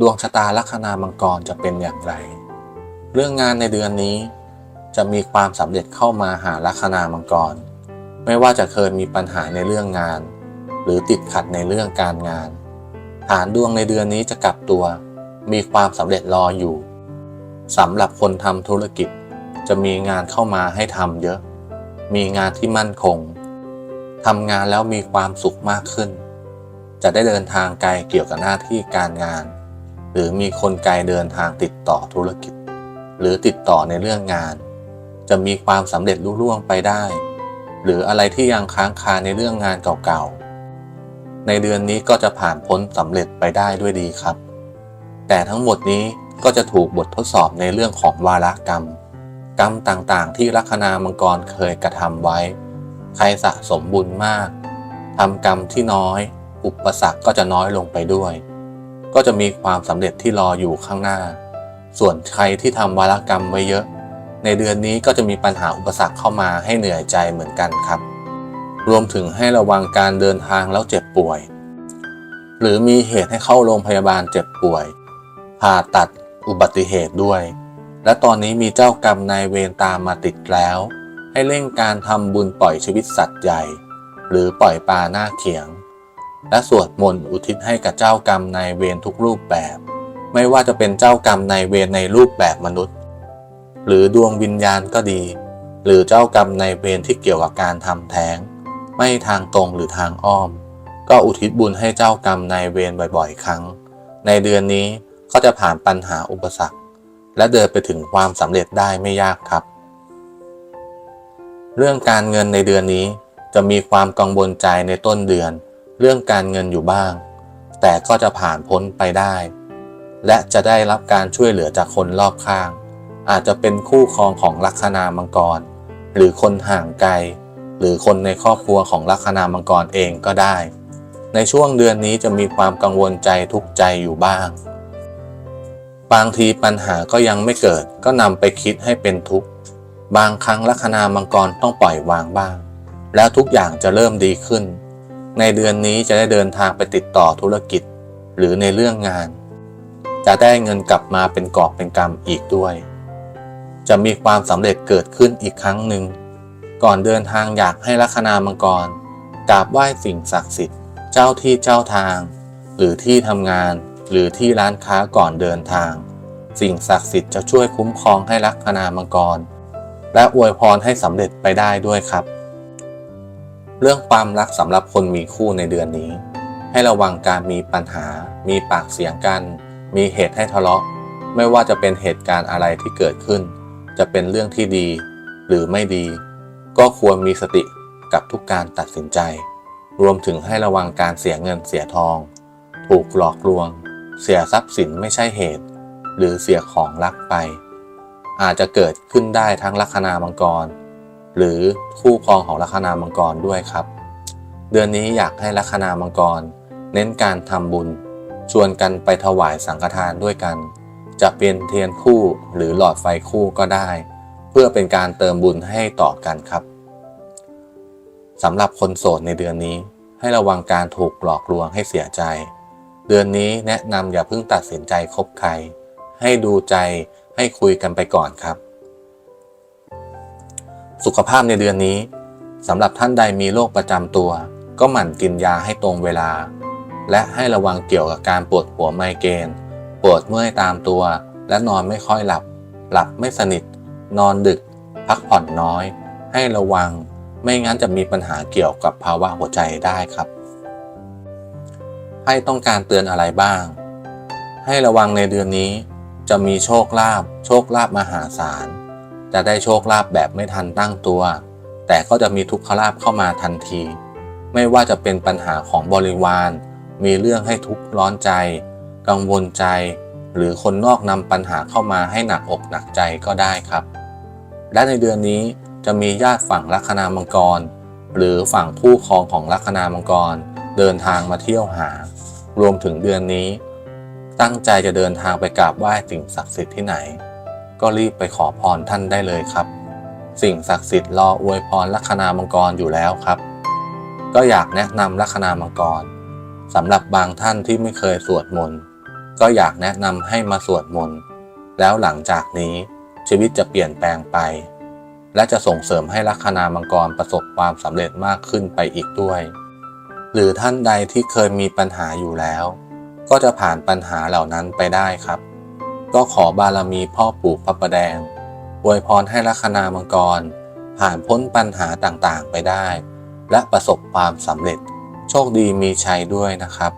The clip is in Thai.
ดวงชะตาลัคนามังกรจะเป็นอย่างไร เรื่องงานในเดือนนี้ จะมีความสำเร็จเข้ามาหาลัคนามังกร ไม่ว่าจะเคยมีปัญหาในเรื่องงาน หรือติดขัดในเรื่องการงาน ฐานดวงในเดือนนี้จะกลับตัว มีความสำเร็จรออยู่สำหรับคนทำธุรกิจ จะมีงานเข้ามาให้ทำเยอะ มีงานที่มั่นคงทำงานแล้วมีความสุขมากขึ้น จะได้เดินทางไกลเกี่ยวกับหน้าที่การงาน หรือมีคนไกลเดินทางติดต่อธุรกิจ หรือติดต่อในเรื่องงาน จะมีความสำเร็จลุล่วงไปได้ หรืออะไรที่ยังค้างคาในเรื่องงานเก่าๆ ในเดือนนี้ก็จะผ่านพ้นสำเร็จไปได้ด้วยดีครับ แต่ทั้งหมดนี้ก็จะถูกบททดสอบในเรื่องของวาระกรรม กรรมต่างๆ ที่ลัคนามังกรเคยกระทำไว้ ใครสะสมบุญมากทำกรรมที่น้อย อุปสรรคก็จะน้อยลงไปด้วย ก็จะมีความสำเร็จที่รออยู่ข้างหน้า ส่วนใครที่ทำวารกรรมไว้เยอะ ในเดือนนี้ก็จะมีปัญหาอุปสรรคเข้ามาให้เหนื่อยใจเหมือนกันครับ รวมถึงให้ระวังการเดินทางแล้วเจ็บป่วย หรือมีเหตุให้เข้าโรงพยาบาลเจ็บป่วยผ่าตัดอุบัติเหตุด้วย และตอนนี้มีเจ้ากรรมนายเวรตามมาติดแล้ว ให้เร่งการทำบุญปล่อยชีวิตสัตว์ใหญ่ หรือปล่อยปลาหน้าเขียง และสวดมนต์อุทิศให้กับเจ้ากรรมนายเวรทุกรูปแบบ ไม่ว่าจะเป็นเจ้ากรรมนายเวรในรูปแบบมนุษย์ หรือดวงวิญญาณก็ดี หรือเจ้ากรรมนายเวรที่เกี่ยวกับการทำแท้ง ไม่ทางตรงหรือทางอ้อม ก็อุทิศบุญให้เจ้ากรรมนายเวรบ่อยๆ ครั้ง ในเดือนนี้ก็จะผ่านปัญหาอุปสรรค และเดินไปถึงความสำเร็จได้ไม่ยากครับ เรื่องการเงินในเดือนนี้จะมีความกังวลใจในต้นเดือน เรื่องการเงินอยู่บ้าง แต่ก็จะผ่านพ้นไปได้ และจะได้รับการช่วยเหลือจากคนรอบข้าง อาจจะเป็นคู่ครองของลัคนามังกร หรือคนห่างไกล หรือคนในครอบครัวของลัคนามังกรเองก็ได้ ในช่วงเดือนนี้จะมีความกังวลใจทุกใจอยู่บ้าง บางทีปัญหาก็ยังไม่เกิดก็นำไปคิดให้เป็นทุกข์ บางครั้งลัคนามังกรต้องปล่อยวางบ้าง แล้วทุกอย่างจะเริ่มดีขึ้น ในเดือนนี้จะได้เดินทางไปติดต่อธุรกิจ หรือในเรื่องงาน จะได้เงินกลับมาเป็นกอบเป็นกำอีกด้วย จะมีความสำเร็จเกิดขึ้นอีกครั้งหนึ่ง ก่อนเดินทางอยากให้ลัคนามังกรกราบไหว้สิ่งศักดิ์สิทธิ์ เจ้าที่เจ้าทาง หรือที่ทำงานหรือที่ร้านค้าก่อนเดินทาง สิ่งศักดิ์สิทธิ์จะช่วยคุ้มครองให้ลัคนามังกร และอวยพรให้สำเร็จไปได้ด้วยครับ เรื่องความรักสำหรับคนมีคู่ในเดือนนี้ ให้ระวังการมีปัญหา มีปากเสียงกัน มีเหตุให้ทะเลาะ ไม่ว่าจะเป็นเหตุการณ์อะไรที่เกิดขึ้น จะเป็นเรื่องที่ดี หรือไม่ดี ก็ควรมีสติกับทุกการตัดสินใจ รวมถึงให้ระวังการเสียเงินเสียทอง ถูกหลอกลวง เสียทรัพย์สินไม่ใช่เหตุ หรือเสียของรักไป อาจจะเกิดขึ้นได้ทั้งลัคนามังกร หรือคู่ครองของลัคนามังกรด้วยครับ เดือนนี้อยากให้ลัคนามังกร เน้นการทำบุญ ชวนกันไปถวายสังฆทานด้วยกัน จะเป็นเทียนคู่หรือหลอดไฟคู่ก็ได้ เพื่อเป็นการเติมบุญให้ต่อกันครับสำหรับคนโสดในเดือนนี้ ให้ระวังการถูกหลอกลวงให้เสียใจ เดือนนี้แนะนำอย่าเพิ่งตัดสินใจคบใคร ให้ดูใจให้คุยกันไปก่อนครับ สุขภาพในเดือนนี้สำหรับท่านใดมีโรคประจำตัว ก็หมั่นกินยาให้ตรงเวลา และให้ระวังเกี่ยวกับการปวดหัวไมเกรนปวดเมื่อยตามตัว และนอนไม่ค่อยหลับ หลับไม่สนิท นอนดึก พักผ่อนน้อย ให้ระวัง ไม่งั้นจะมีปัญหาเกี่ยวกับภาวะหัวใจได้ครับ ให้ต้องการเตือนอะไรบ้าง ให้ระวังในเดือนนี้ จะมีโชคลาภโชคลาภมหาศาล จะได้โชคลาภแบบไม่ทันตั้งตัว แต่ก็จะมีทุกขลาภเข้ามาทันที ไม่ว่าจะเป็นปัญหาของบริวาร มีเรื่องให้ทุกข์ร้อนใจ กังวลใจ หรือคนนอกนำปัญหาเข้ามาให้หนักอกหนักใจก็ได้ครับ และในเดือนนี้จะมีญาติฝั่งลัคนามังกร หรือฝั่งผู้ครองของลัคนามังกร เดินทางมาเที่ยวหา รวมถึงเดือนนี้ ตั้งใจจะเดินทางไปกราบไหว้สิ่งศักดิ์สิทธิ์ที่ไหน ก็รีบไปขอพรท่านได้เลยครับ สิ่งศักดิ์สิทธิ์รออวยพรลัคนามังกรอยู่แล้วครับ ก็อยากแนะนำลัคนามังกรสำหรับบางท่านที่ไม่เคยสวดมนต์ก็อยากแนะนำให้มาสวดมนต์แล้วหลังจากนี้ชีวิตจะเปลี่ยนแปลงไป และจะส่งเสริมให้ลัคนามังกรประสบความสำเร็จมากขึ้นไปอีกด้วย หรือท่านใดที่เคยมีปัญหาอยู่แล้ว ก็จะผ่านปัญหาเหล่านั้นไปได้ครับ ก็ขอบารมีพ่อปู่พระประแดงอวยพรให้ลัคนามังกร ผ่านพ้นปัญหาต่างๆไปได้ และประสบความสำเร็จ โชคดีมีชัยด้วยนะครับ